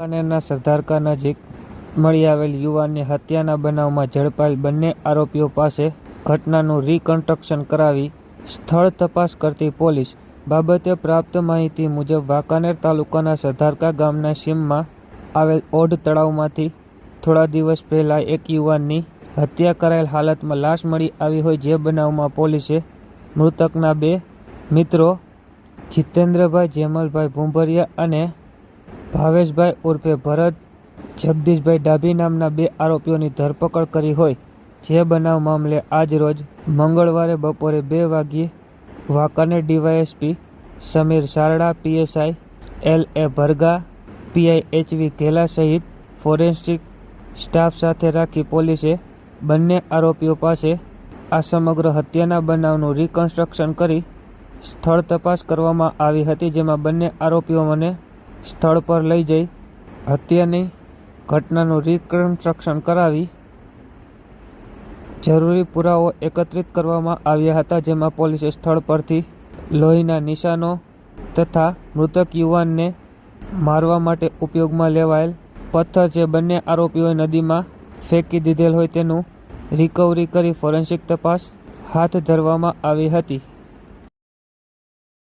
વાંકાનેરના સરદારકા નજીક મળી આવેલ યુવાનની હત્યાના બનાવમાં ઝડપાયેલ બંને આરોપીઓ પાસે ઘટનાનું રિકન્સ્ટ્રક્શન કરાવી સ્થળ તપાસ કરતી પોલીસ બાબતે પ્રાપ્ત માહિતી મુજબ વાંકાનેર તાલુકાના સરદારકા ગામના સીમમાં આવેલ ઓઢ તળાવમાંથી થોડા દિવસ પહેલાં એક યુવાનની હત્યા કરાયેલ હાલતમાં લાશ મળી આવી હોય જે બનાવમાં પોલીસે મૃતકના બે મિત્રો જીતેન્દ્રભાઈ જેમલભાઈ ભૂંભરિયા અને ભાવેશભાઈ ઉર્ફે ભરત જગદીશભાઈ ડાભી નામના બે આરોપીઓની ધરપકડ કરી હોય, જે બનાવ મામલે આજ રોજ મંગળવારે બપોરે બે વાગ્યે Wankaner DYSP Sameer Sarda PSI, L A Bharga, PI HV Ghela સહિત ફોરેન્સિક સ્ટાફ સાથે રાખી પોલીસે બંને આરોપીઓ પાસે આ સમગ્ર હત્યાના બનાવનું રિકન્સ્ટ્રક્શન કરી સ્થળ તપાસ કરવામાં આવી હતી, જેમાં બંને આરોપીઓને સ્થળ પર લઈ જઈ. હત્યાની ઘટનાનું રિકન્સ્ટ્રક્શન કરાવી જરૂરી પુરાવો એકત્રિત કરવામાં આવ્યા હતા, જેમાં પોલીસે સ્થળ પરથી લોહીના નિશાનો તથા મૃતક યુવાનને મારવા માટે ઉપયોગમાં લેવાયેલ પથ્થર જે બંને આરોપીઓએ નદીમાં ફેંકી દીધેલ હોય તેનું રિકવરી કરી ફોરેન્સિક તપાસ હાથ ધરવામાં આવી હતી.